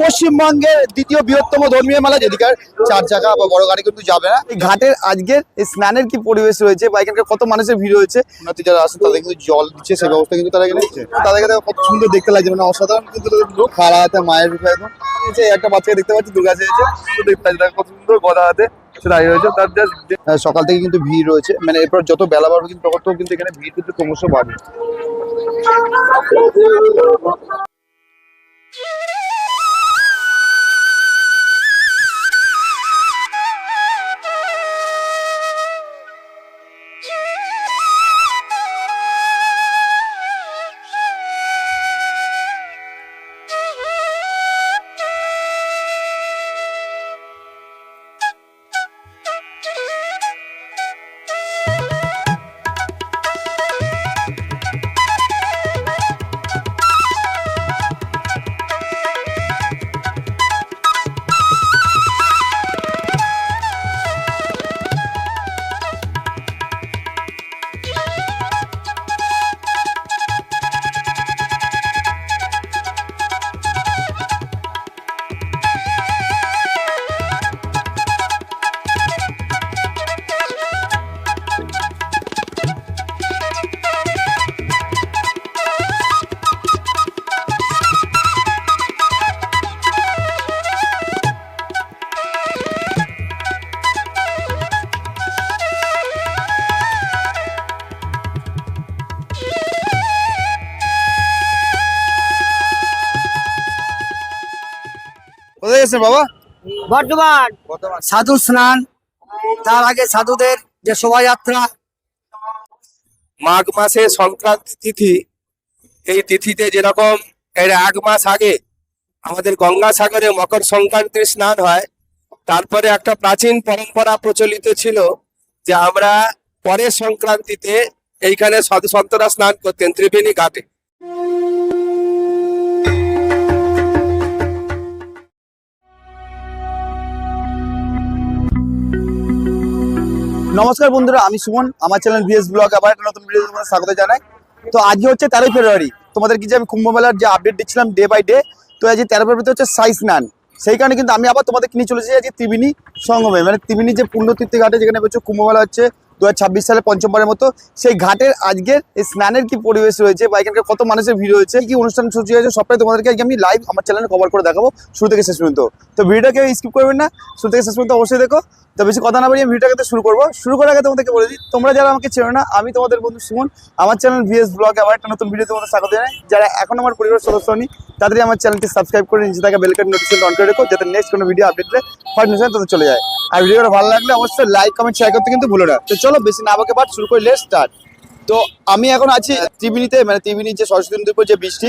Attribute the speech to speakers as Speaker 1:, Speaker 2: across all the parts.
Speaker 1: পশ্চিমবঙ্গের দ্বিতীয় বৃহত্তম ধর্মীয় মেলা যেদিকে চার চাকা বা বড় গাড়ি কিন্তু যাবে না। এই ঘাটের আজকের এই স্নানের কি পরিবেশ রয়েছে বা এখানকার কত মানুষের ভিড় হয়েছে উন্নতি যারা আসে তাদের কিন্তু জল দিচ্ছে সে ব্যবস্থা কিন্তু তারা এখানে দিচ্ছে তাদেরকে কত সুন্দর দেখতে লাগছে মানে অসাধারণ কিন্তু খাড়া হাতে মায়ের রূপে একদম। একটা বাচ্চাকে দেখতে পাচ্ছি দুর্গা চেয়েছে দেখতে পাচ্ছি কত সুন্দর গদা হাতে দাঁড়িয়ে রয়েছে তার জাস্ট সকাল থেকে কিন্তু ভিড় রয়েছে। মানে এরপর যত বেলা বাড়বে কিন্তু তত কিন্তু এখানে ভিড় কিন্তু ক্রমশ বাড়বে। গেছেন বাবা?
Speaker 2: বর্তমান সাধু স্নান তার আগে সাধুদের যে শোভাযাত্রা।
Speaker 3: মাঘ মাসে সংক্রান্তি তিথি এই তিথিতে যেরকম এর এক মাস আগে আমাদের গঙ্গা সাগরে মকর সংক্রান্তির স্নান হয় তারপরে একটা প্রাচীন পরম্পরা প্রচলিত ছিল যে আমরা পরের সংক্রান্তিতে এইখানে সন্তরা স্নান করতেন ত্রিবেণী ঘাটে।
Speaker 1: নমস্কার বন্ধুরা, আমি সুমন। আমার চ্যানেল ভিএস ব্লগ আবার একটা নতুন ভিডিও তোমাদের স্বাগত জানাই। তো আজকে হচ্ছে তেরোই ফেব্রুয়ারি। তোমাদের কি যে আমি কুম্ভ মেলার যে আপডেট দিচ্ছিলাম ডে বাই ডে তো আজকে তেরো ফেব্রুয়ারিতে হচ্ছে সাই স্নান। সেই কারণে কিন্তু আমি আবার তোমাদের নিয়ে চলেছি আজকে ত্রিবেণী সঙ্গমে। মানে ত্রিবেণী যে পুণ্যতীর্থ ঘাটে, যেখানে হচ্ছে কুম্ভ মেলা হচ্ছে দু হাজার ছাব্বিশ সালে পঞ্চমবারের মতো, সেই ঘাটের আজকের এই স্নানের কি পরিবেশ রয়েছে বা এখানকার কত মানুষের ভিড় হয়েছে কি অনুষ্ঠান সূচি হয়েছে, সবটাই তোমাদেরকে আজকে আমি লাইভ আমার চ্যানেলে কভার করে দেখাবো শুরু থেকে শেষ পর্যন্ত। তো ভিডিওটা কেউ স্কিপ করবেন না, শুরু থেকে শেষ পর্যন্ত অবশ্যই দেখো। তো বেশি কথা না বাড়িয়ে ভিডিওটাকে শুরু করব। শুরু করার আগে তোমাদেরকে বলে দিই, তোমরা যারা আমাকে চেনো না, আমি তোমাদের বন্ধু সুমন। আমার চ্যানেল ভিএস ব্লগ আবার একটা নতুন ভিডিও তোমাদের স্বাগত জানাই। যারা এখন আমার পরিবারের সদস্য নি তাদেরই আমার চ্যানেলটি সাবস্ক্রাইব করে নিচে থাকে বেলকার নোটিফিকেশন অন করে রেখো, যাতে নেক্সট কোনো ভিডিও আপডেট ফার্স্ট নোটিফিকেশন তাদের চলে যায়। আর ভিডিওটা ভালো লাগলে অবশ্যই লাইক কমেন্ট শেয়ার করতে কিন্তু ভুলো না। তো চলো, বেশি না আমাকে বাট শুরু করে লেট স্টার্ট তো আমি এখন আছি ত্রিবেণীতে মানে ত্রিবেণীর যে সরস্বতী নদীর যে বৃষ্টি,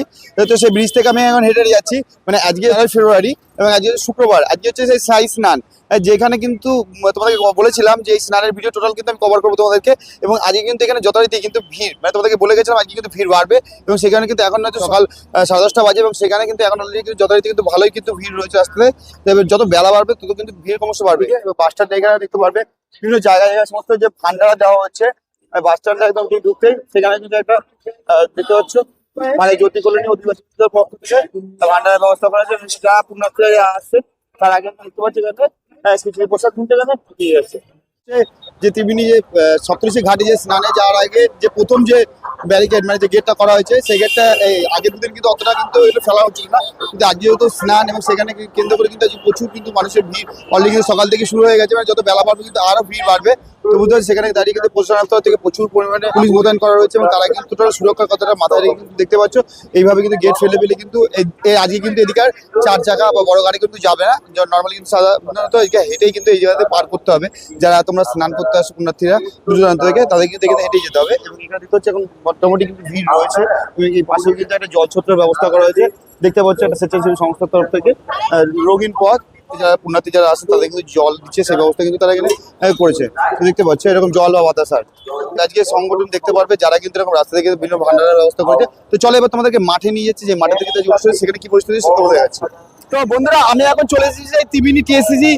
Speaker 1: তো সেই ব্রিজ থেকে আমি এখন হেঁটে যাচ্ছি। মানে আজকে ফেব্রুয়ারি এবং আজকে শুক্রবার। আজকে হচ্ছে সেই সাই স্নান। যেখানে কিন্তু তোমাদেরকে বলেছিলাম যে এই স্নানের ভিডিও টোটাল কিন্তু আমি কভার করব তোমাদেরকে এবং আজকে কিন্তু এখানে যথারীতি কিন্তু ভিড় মানে তোমাদেরকে বলে গেছিলাম আজকে কিন্তু ভিড় বাড়বে এবং সেখানে কিন্তু এখন হয়তো সকাল সাড়ে দশটা বাজে এবং সেখানে কিন্তু এখন অলরেডি কিন্তু যথারীতি কিন্তু ভালোই কিন্তু ভিড় রয়েছে আসতে। যত বেলা বাড়বে, তত কিন্তু ভিড় ক্রমশ বাড়বে। এবার বাস স্ট্যান্ড এখানে দেখতে পারবে, বিভিন্ন জায়গায় সমস্ত যে ভান্ডারা দেওয়া হচ্ছে বাস স্ট্যান্ডে একদম ঠিক সেখানে কিন্তু একটা দেখতে পাচ্ছ মানে জ্যোতি কলোনি অধিবাসীদের পক্ষ থেকে ভান্ডারের ব্যবস্থা করা আছে যা পুণ্যার্থীরা আসছে তার আগে দেখতে পাচ্ছি এখানে আহ, কিছু প্রসাদ কিনতে গেলে ঢুকিয়ে গেছে যে ত্রিবেণী যে সপ্তরিশি ঘাটে যে স্নানে যাওয়ার আগে যে প্রথম যে ব্যারিকেড মানে যে গেটটা করা হয়েছে সেই গেটটা এই আগের দুদিন কিন্তু অতটা কিন্তু এগুলো ফেলা হচ্ছিল না। কিন্তু আজ যেহেতু স্নান এবং সেখানে কেন্দ্র করে কিন্তু প্রচুর কিন্তু মানুষের ভিড়। অলরেডি সকাল থেকে শুরু হয়ে গেছে মানে যত বেলা বাড়বে কিন্তু আরও ভিড় বাড়বে। তো দাঁড়িয়ে কিন্তু প্রচুর পরিমাণে হয়েছে এবং তারা কিন্তু সুরক্ষার কথাটা মাথায় কিন্তু দেখতে পাচ্ছ, এইভাবে কিন্তু গেট ফেলে ফেলে কিন্তু কিন্তু বা বড় গাড়ি কিন্তু যাবে না কিন্তু হেঁটেই কিন্তু এই জায়গাতে পার করতে হবে। যারা তোমরা স্নান করতে থেকে তাদের কিন্তু হেঁটেই যেতে হবে। এবং হচ্ছে মোটামুটি কিন্তু ভিড় রয়েছে। কিন্তু একটা ব্যবস্থা করা হয়েছে। দেখতে পাচ্ছ একটা স্বেচ্ছাসেবী সংস্থার তরফ থেকে রঙিন পথ। যারা পুণ্যার্থী যারা আসে তাদের কিন্তু জল দিচ্ছে সে ব্যবস্থা কিন্তু তারা এখানে করেছে। দেখতে পাচ্ছ, এরকম জল বা বাতাসার আজকে সংগঠন দেখতে পারবে, যারা কিন্তু এরকম রাস্তা থেকে বিভিন্ন ভান্ডারের ব্যবস্থা করেছে। তো চলে এবার তোমাদেরকে মাঠে নিয়ে যাচ্ছে, যে মাঠে থেকে সেখানে কি পরিস্থিতি সেটা বোঝা যাচ্ছে। তো বন্ধুরা, আমি এখন চলে এসেছি তিমিনি টিএসসিজি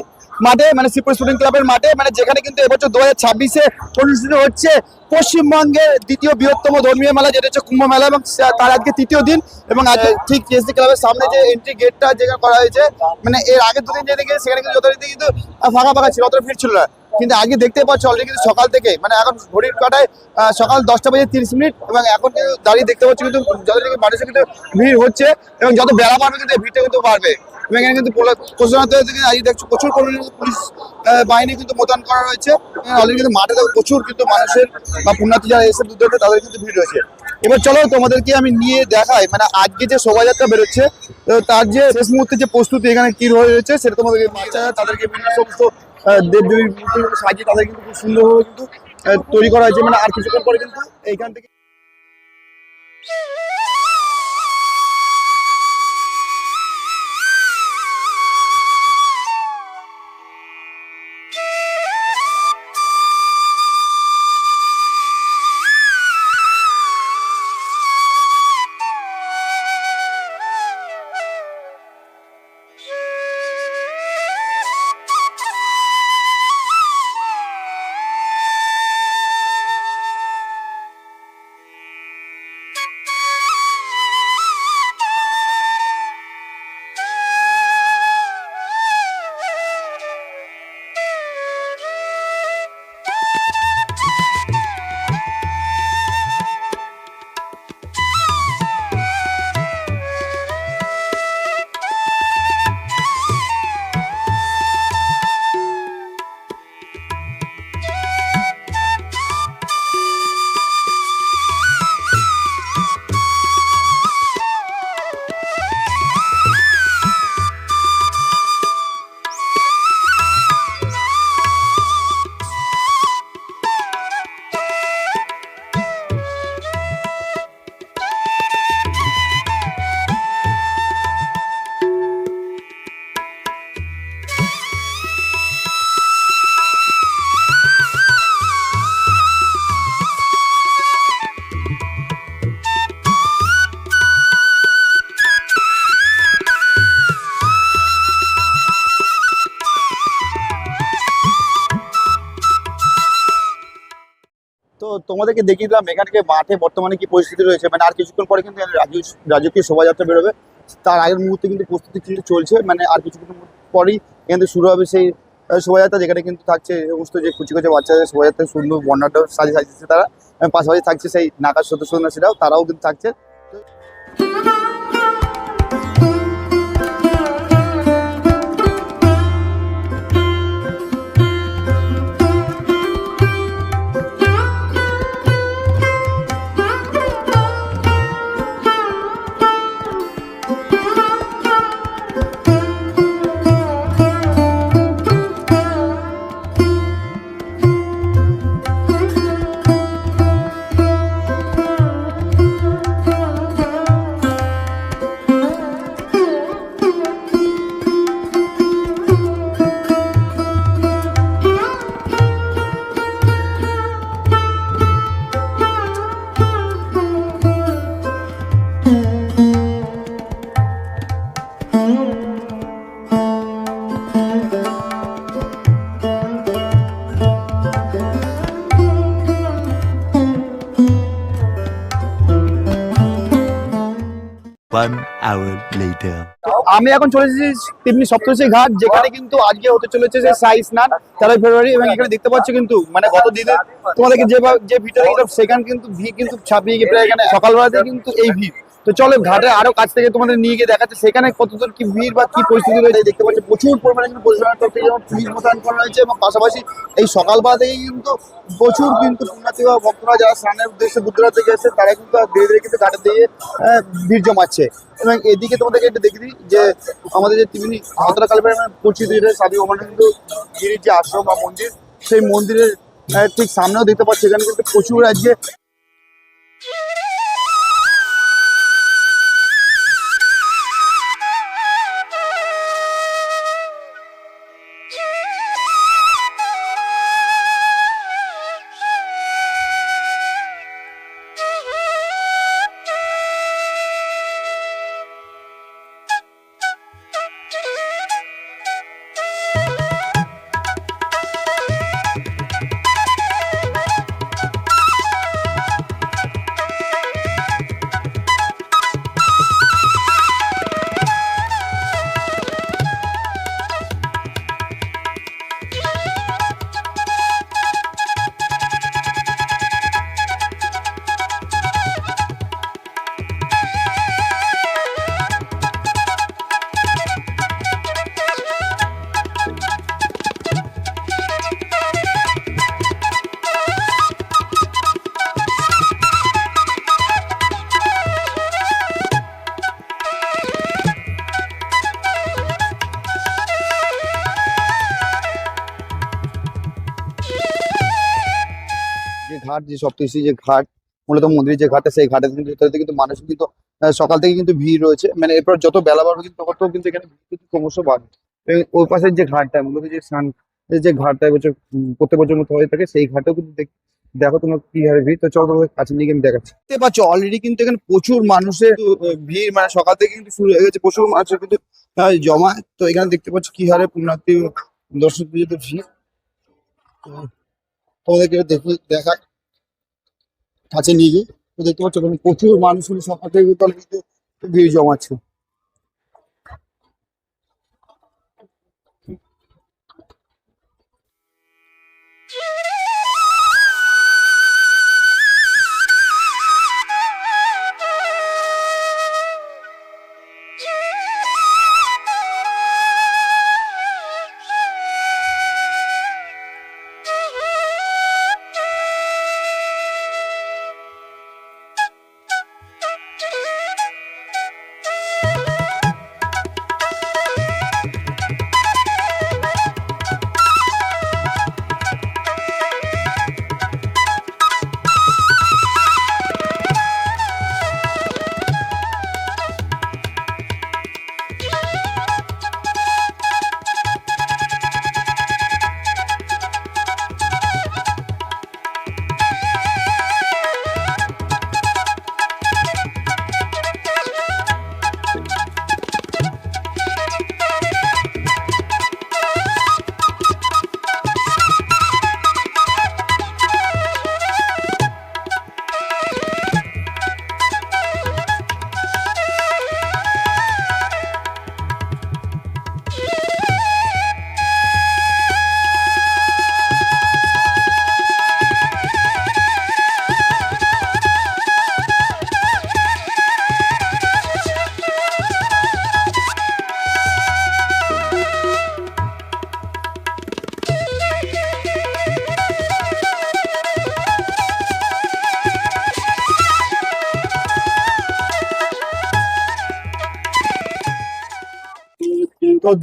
Speaker 1: মাঠে মানে শ্রীপুর স্টুডেন্ট ক্লাবের মাঠে মানে যেখানে কিন্তু এবছর দু হাজার ছাব্বিশে অনুষ্ঠিত হচ্ছে পশ্চিমবঙ্গের দ্বিতীয় বৃহত্তম ধর্মীয় মেলা, যেটা হচ্ছে কুম্ভ মেলা এবং তার আজকে তৃতীয় দিন এবং আজকে ঠিক কেএসডি ক্লাবের সামনে যে এন্ট্রি গেটটা যেখানে করা হয়েছে মানে এর আগে দুদিন যেদিকে সেখানে কিন্তু যথারীতি কিন্তু ফাঁকা ফাঁকা ছিল, অতটা ভিড় ছিল না। কিন্তু আগে দেখতে পাচ্ছি অলরেডি কিন্তু সকাল থেকে মানে এখন ঘড়ির কাটায় সকাল দশটা বাজে তিরিশ মিনিট, এবং এখন কিন্তু দাঁড়িয়ে দেখতে পাচ্ছি কিন্তু যতদিকে মানুষের কিন্তু ভিড় হচ্ছে, এবং যত বেলা বাড়বে কিন্তু ভিড়টা কিন্তু বাড়বে। এবং এখানে কিন্তু আজ দেখছি প্রচুর পরিমাণে পুলিশ বাহিনী কিন্তু মোতায়েন করা রয়েছে অলরেডি কিন্তু মাঠে প্রচুর কিন্তু মানুষের বা পুণ্যার্থী যারা এসে দূর দূরান্তে তাদের কিন্তু ভিড় রয়েছে। এবার চলো তোমাদেরকে আমি নিয়ে দেখাই মানে আজকে যে শোভাযাত্রা বেরোচ্ছে তার যে শেষ মুহূর্তে যে প্রস্তুতি এখানে কি রয়েছে, সেটা তোমাদেরকে তাদেরকে বিভিন্ন সমস্ত দেবদেবীর মূর্তিগুলো সাজিয়ে তাদের কিন্তু খুব সুন্দরভাবে কিন্তু তৈরি করা হয়েছে। মানে আর কিছুক্ষণ পরে কিন্তু এইখান থেকে তোমাদেরকে দেখিয়ে দিলাম এখানকে মাঠে বর্তমানে কি পরিস্থিতি রয়েছে? মানে আর কিছুক্ষণ পরে কিন্তু রাজু- রাজকীয় শোভাযাত্রা বেরোবে। তার আগের মুহূর্তে কিন্তু প্রস্তুতি কিন্তু চলছে মানে আর কিছুক্ষণ পরেই কিন্তু শুরু হবে সেই শোভাযাত্রা, যেখানে কিন্তু থাকছে সমস্ত যে কুচি কুচি বাচ্চাদের শোভাযাত্রা, সুন্দর বর্ণাঢ্য সাজে সাজিয়েছে তারা। পাশাপাশি থাকছে সেই নাকার সদস্য সন্ন্যাসীরাও তারাও কিন্তু থাকছে। আমি এখন চলে এসেছি তেমনি সপ্তশী ঘাট, যেখানে কিন্তু আজকে হতে চলেছে যে সাই স্নান, তেরোই ফেব্রুয়ারি, এবং এখানে দেখতে পাচ্ছ কিন্তু মানে গত দিনে তোমাদেরকে যে যে ভিড়টা সেখানে কিন্তু ভিড় কিন্তু ছাপিয়ে গিয়ে প্রায় এখানে সকালবেলাতে কিন্তু এই ভিড়। তো চলো ঘাটে আরও কাছ থেকে তোমাদের নিয়ে গিয়ে দেখাচ্ছে, সেখানে কতদূর কি ভিড় বা কি পরিস্থিতি রয়েছে দেখতে পাচ্ছি। প্রচুর পরিমাণে কিন্তু থেকে যেমন করা হয়েছে এবং পাশাপাশি এই সকালবেলা থেকেই কিন্তু প্রচুর কিন্তু পুণ্যার্থী বা ভক্তরা যারা স্নানের উদ্দেশ্যে বুদ্ধরা থেকে এসে তারা কিন্তু ধীরে ধীরে কিন্তু ঘাটে দিয়ে ভিড় জমাচ্ছে। এবং এদিকে তোমাদেরকে একটু দেখে দিই যে আমাদের যে তিনি ভারতরা কালবের পরিচিত যেটা স্বামী অমরনাথ গিরির যে আশ্রম বা মন্দির, সেই মন্দিরের ঠিক সামনেও দেখতে পাচ্ছি এখানে কিন্তু প্রচুর আজকে ঘাট, যে সপ্তর্ষি যে ঘাট, মূলত মন্দিরের যে ঘাটটা সেই ঘাটে কিন্তু কিন্তু মানুষ কিন্তু সকাল থেকে কিন্তু ভিড় রয়েছে। মানে এরপর যত বেলা বাড়বে কিন্তু তত কিন্তু এখানে কিন্তু ক্রমশ বাড়বে। ওই পাশের যে ঘাটটা, মূলত যে স্নান যে ঘাটটা এবছর প্রত্যেক বছর মতো হয়ে থাকে, সেই ঘাটেও কিন্তু দেখ- তোমার কি হারে ভিড়। তো চলো তোমাকে কাছে নিয়ে আমি দেখাচ্ছি। দেখতে পাচ্ছ অলরেডি কিন্তু এখানে প্রচুর মানুষের ভিড়। মানে সকাল থেকে কিন্তু শুরু হয়ে গেছে, প্রচুর মানুষের কিন্তু জমা তো এখানে দেখতে পাচ্ছ কি হারে পুণ্যার্থী দর্শক পুজোতে ভিড় তোমাদেরকে দেখি দেখা কাছে নিয়ে গিয়ে। তো দেখতে পাচ্ছ প্রচুর মানুষ কিন্তু সকাল থেকে ভিড় জমাচ্ছে।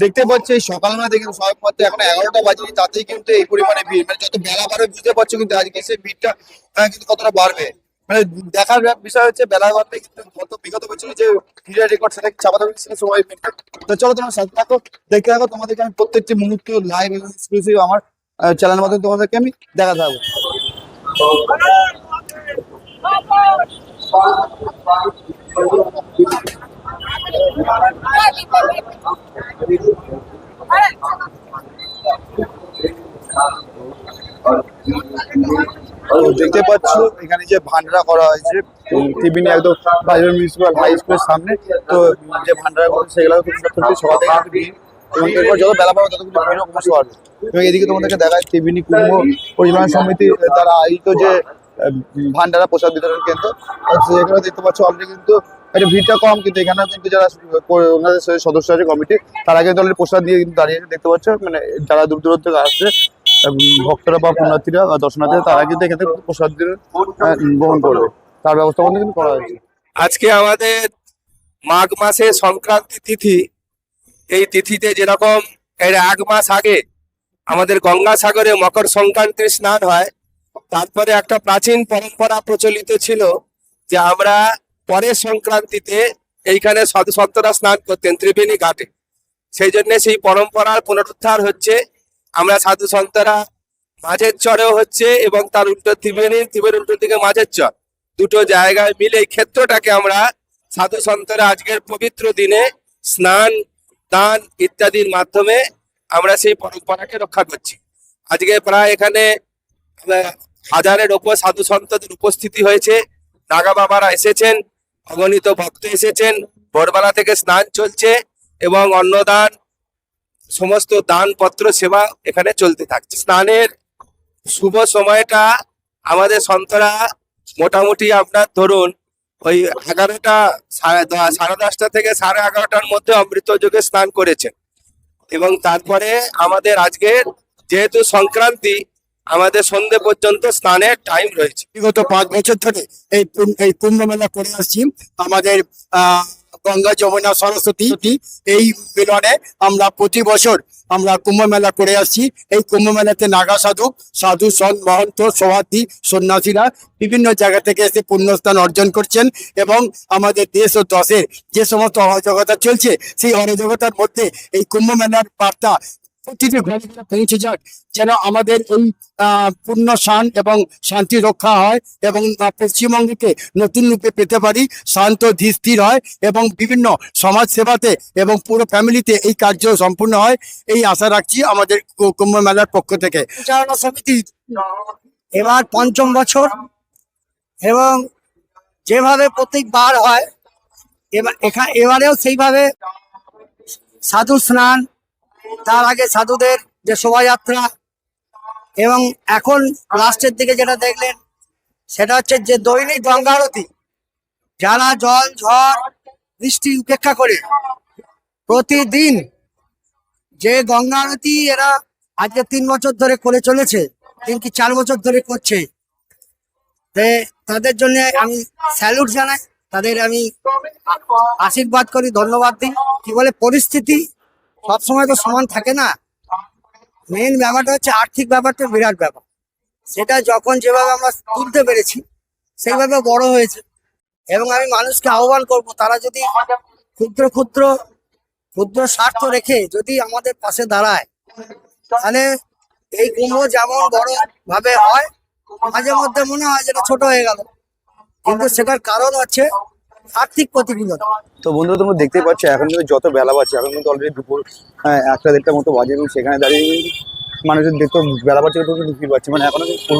Speaker 1: দেখতে পাচ্ছি সকালবেলা দেখে সবাই মাত্র এখন এগারোটা বাজে তাতেই কিন্তু এই পরিমাণে ভিড়। মানে যত বেলা বাড়বে বুঝতে পারছ কিন্তু আজকে সেই ভিড়টা কিন্তু কতটা বাড়বে। মানে দেখার বিষয় হচ্ছে, বেলা বাড়বে কিন্তু গত বিগত বছরে যে ভিড়ের রেকর্ড সেটা চাপাতে সেটা সময় তো চলো তোমার সাথে থাকো, দেখতে থাকো, তোমাদেরকে আমি প্রত্যেকটি মুহূর্ত লাইভ এবং এক্সক্লুসিভ আমার চ্যানেলের মাধ্যমে তোমাদেরকে আমি দেখা থাকব তো দেখতে পাচ্ছ, এখানে যে ভান্ডারা করা হয়েছে টিবিনি একদম বাজার মিউনিসিপাল হাই স্কুলের সামনে। তো, যে ভান্ডারা করছে সেগুলো খুব এবং এরপর যত বেলা পাবে তত কিন্তু ভিড়ও বাড়বে এবং এদিকে তোমাদেরকে দেখায় ত্রিবেণী কুম্ভ পরিচালনা সমিতি দ্বারা আয়োজিত যে ভান্ডারা প্রসাদ বিতরণ কেন্দ্র। সেখানে দেখতে পাচ্ছ অলরেডি কিন্তু একটা ভিড়টা কম, কিন্তু এখানে কিন্তু যারা ওনাদের সদস্য আছে কমিটি তারা কিন্তু অলরেডি প্রসাদ দিয়ে কিন্তু দাঁড়িয়ে দেখতে পাচ্ছ। মানে যারা দূর দূরান্ত থেকে আসছে ভক্তরা বা পুণ্যার্থীরা বা দর্শনার্থীরা, তারা কিন্তু এখান প্রসাদ গ্রহণ করবে। তার ব্যবস্থা কিন্তু করা হয়েছে।
Speaker 3: আজকে আমাদের মাঘ মাসে সংক্রান্তি তিথি। এই তিথিতে যেরকম এর এক মাস আগে আমাদের গঙ্গাসাগরে মকর সংক্রান্তির স্নান হয়, তারপরে একটা প্রাচীন পরম্পরা প্রচলিত ছিল যে আমরা পরের সংক্রান্তিতে এইখানে সন্তরা স্নান করতেন ত্রিবেণী ঘাটে। সেই জন্য সেই পরম্পরার পুনরুদ্ধার হচ্ছে। আমরা সাধু সন্তরা মাঝের চরেও হচ্ছে এবং তার উল্টো ত্রিবেণী ত্রিবেণী উল্টো দিকে মাঝের চর। দুটো জায়গায় মিলে এই ক্ষেত্রটাকে আমরা সাধু সন্তরা আজকের পবিত্র দিনে স্নান, দান ইত্যাদির মাধ্যমে আমরা সেই পরম্পরাকে রক্ষা করছি। আজকে প্রায় এখানে হাজারের ওপর সাধু সন্তদের উপস্থিতি হয়েছে। নাগা বাবারা এসেছেন। অগণিত ভক্ত এসেছেন, ভোরবেলা থেকে স্নান চলছে এবং অন্নদান, সমস্ত দানপত্র, সেবা এখানে চলতে থাকছে। স্নানের শুভ সময়টা আমাদের সন্তরা, মোটামুটি আপনার ধরুন, ওই এগারোটা সাড়ে দশটা থেকে সাড়ে এগারোটার মধ্যে অমৃত যোগে স্নান করেছেন। এবং তারপরে আমাদের আজকের যেহেতু সংক্রান্তি আমাদের সন্ধে পর্যন্ত স্নানের টাইম রয়েছে।
Speaker 2: বিগত পাঁচ বছর ধরে এই এই কুম্ভ মেলা করে আসছি। আমাদের
Speaker 4: গঙ্গা, যমুনা, সরস্বতী, এই মিলনে আমরা প্রতি বছর আমরা কুম্ভ মেলা করে আসছি। এই কুম্ভ মেলাতে নাগা সাধু সাধু, সন্ত, মহন্ত সভার্থী সন্ন্যাসীরা বিভিন্ন জায়গা থেকে এসে পুণ্যস্থান অর্জন করছেন এবং আমাদের দেশ ও দশের যে সমস্ত অরাজকতা চলছে, সেই অরাজকতার মধ্যে এই কুম্ভ মেলার বার্তা প্রতিটি ঘরে পৌঁছে যাক যেন আমাদের এই পূর্ণ শান এবং শান্তি রক্ষা হয় এবং পশ্চিমবঙ্গকে নতুন রূপে পেতে পারি, শান্ত, ধীর হয় এবং বিভিন্ন সমাজ সেবাতে এবং পুরো ফ্যামিলিতে এই কার্য সম্পূর্ণ হয়। এই আশা রাখছি আমাদের কুম্ভ মেলার পক্ষ থেকে।
Speaker 2: সমিতি, এবার পঞ্চম বছর এবং যেভাবে প্রত্যেকবার হয়, এবার এখানে এবারেও সেইভাবে সাধু স্নান তার আগে সাধুদের যে শোভাযাত্রা এবং এখন লাস্টের দিকে যেটা দেখলেন, সেটা হচ্ছে যে দৈনিক গঙ্গা আরতি যারা জল, ঝড়, বৃষ্টি উপেক্ষা করে প্রতিদিন যে গঙ্গা আরতি এরা আজকে তিন বছর ধরে করে চলেছে, তিন কি চার বছর ধরে করছে তাদের জন্য আমি স্যালুট জানাই, তাদের আমি আশীর্বাদ করি, ধন্যবাদ দিই। কি বলে, পরিস্থিতি সবসময় তো সমান থাকে না। মেন ব্যাপারটা হচ্ছে আর্থিক ব্যাপারটা বিরাট ব্যাপার। সেটা যখন যেভাবে আমরা তুলতে পেরেছি, সেইভাবে বড় হয়েছে। এবং আমি মানুষকে আহ্বান করব, তারা যদি ক্ষুদ্র ক্ষুদ্র ক্ষুদ্র স্বার্থ রেখে যদি আমাদের পাশে দাঁড়ায়, তাহলে এই কুম্ভ যেমন বড় ভাবে হয় মাঝে মধ্যে মনে হয় যেটা ছোট হয়ে গেল। কিন্তু সেটার কারণ হচ্ছে আর্থিক প্রতিকূলতা
Speaker 1: তো বন্ধুরা তোমরা দেখতেই পাচ্ছ এখন কিন্তু যত বেলা বাজছে এখন কিন্তু অলরেডি দুপুর হ্যাঁ, একটা দেড়টা মতো বাজে এবং সেখানে দাঁড়িয়ে মানুষের দেখতে বেলা বাজছে কিন্তু ভিড় পাচ্ছে। মানে এখনও কিন্তু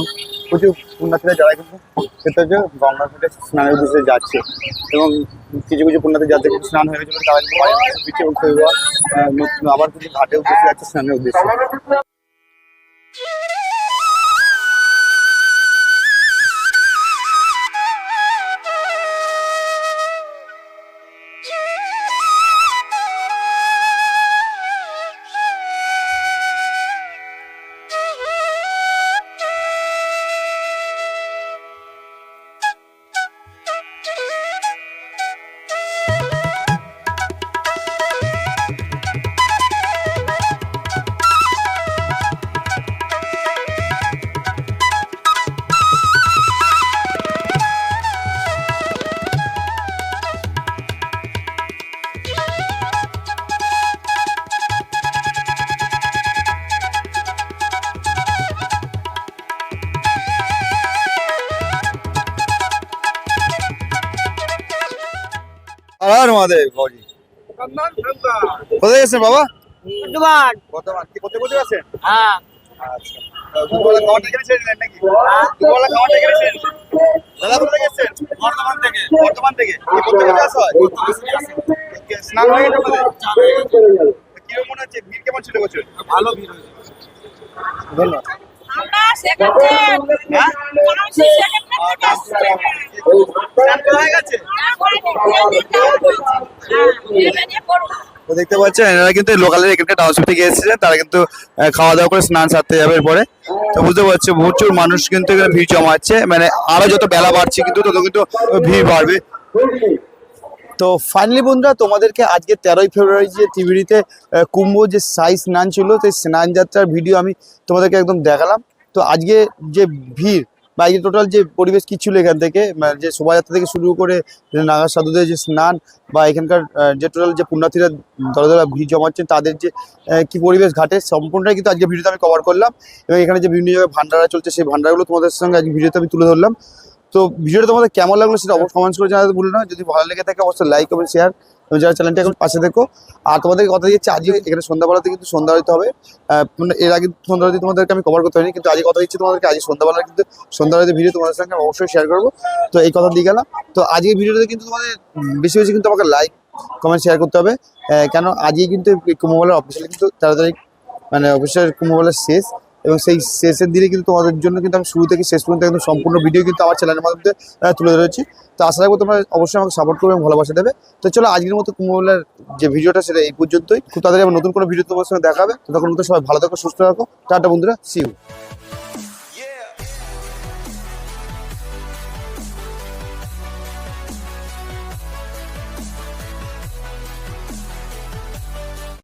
Speaker 1: প্রচুর- পুণ্যার্থীরা যারা কিন্তু সেটা হচ্ছে গঙ্গা ঘাটে স্নানের উদ্দেশ্যে যাচ্ছে। এবং কিছু কিছু পুণ্যার্থী যাদের স্নান হয়ে গেছিল তারা কিন্তু আহ, নতুন আবার কিন্তু ঘাটে উদ্দেশ্যে যাচ্ছে স্নানের উদ্দেশ্যে। দাদা কোথায় গেছেন বর্তমান থেকে। বর্তমান কি করতে করতে আসা হয়? স্নান হয়ে গেছে কীরকম মনে হচ্ছে? ভিড় কেমন ছিল বছর? ভালো ভিড় হয়েছে। ধন্যবাদ। হয়ে? গেছে তো দেখতে পাচ্ছেন, এনারা কিন্তু লোকালের এখানকার টাউনশিপ থেকে এসেছিলেন, তারা কিন্তু খাওয়া দাওয়া করে স্নান সারতে যাবে এরপরে। তো বুঝতে পারছ, প্রচুর মানুষ কিন্তু এখানে ভিড় জমাচ্ছে মানে আরও যত বেলা বাড়ছে কিন্তু তত কিন্তু ভিড় বাড়বে। তো ফাইনালি বন্ধুরা, তোমাদেরকে আজকে তেরোই ফেব্রুয়ারি যে টিভিতে কুম্ভ যে সাই স্নান ছিল, সেই স্নান যাত্রার ভিডিও আমি তোমাদেরকে একদম দেখালাম। তো আজকে যে ভিড় বা এই টোটাল যে পরিবেশ কি ছিল এখান থেকে যে শোভাযাত্রা থেকে শুরু করে নাগা সাধুদের যে স্নান, বা এখানকার যে টোটাল যে পুণ্যার্থীরা দলে দলে ভিড় জমাচ্ছেন, তাদের যে কি পরিবেশ ঘাটে, সম্পূর্ণটাই কিন্তু আজকে ভিডিওতে আমি কভার করলাম। এবং এখানে যে বিভিন্ন জায়গায় ভান্ডারা চলছে, সেই ভান্ডারগুলো তোমাদের সঙ্গে আজকে ভিডিওতে আমি তুলে ধরলাম। তো ভিডিওটা তোমাদের কেমন লাগল সেটা অবশ্যই কমেন্টস করে জানাতে ভুলো না। যদি ভালো লেগে থাকে, অবশ্যই লাইক কমেন্ট শেয়ার তুমি যারা চ্যানেলটা এখন পাশে দেখো। আর তোমাদের কথা দিচ্ছি, আজকে এখানে সন্ধ্যাবেলাতে কিন্তু সন্ধ্যা হতে হবে। মানে এর আগে সন্ধ্যা হতে তোমাদেরকে আমি কভার করতে পারিনি কিন্তু আজকে কথা দিচ্ছি তোমাদেরকে, আজকে সন্ধ্যাবেলা কিন্তু সন্ধ্যা হতে ভিডিও তোমাদের সঙ্গে অবশ্যই শেয়ার করব। তো এই কথা দিয়ে গেলাম। তো আজকে ভিডিওতে কিন্তু তোমাদের বেশি বেশি কিন্তু আমাকে লাইক কমেন্ট শেয়ার করতে হবে। কেন আজকে কিন্তু কুম্ভমেলার অফিসিয়ালি কিন্তু তারিখ মানে অফিসিয়াল কুম্ভমেলার শেষ। এবং সেই শেষের দিনে কিন্তু তোমাদের জন্য কিন্তু আমি শুরু থেকে শেষ পর্যন্ত একদম সম্পূর্ণ ভিডিও কিন্তু আমার চ্যানেলের মাধ্যমে তুলে ধরেছি। তো আশা রাখব তোমরা অবশ্যই আমাকে সাপোর্ট করবে এবং ভালোবাসা দেবে। তো চলো আজকের মতো কুম্ভমেলার যে ভিডিওটা সেটা এই পর্যন্তই। খুব তাদের আবার নতুন কোনো ভিডিও তোমার সঙ্গে দেখাবে। তো তখন সবাই ভালো থাকো, সুস্থ রাখো টাটা বন্ধুরা সিউ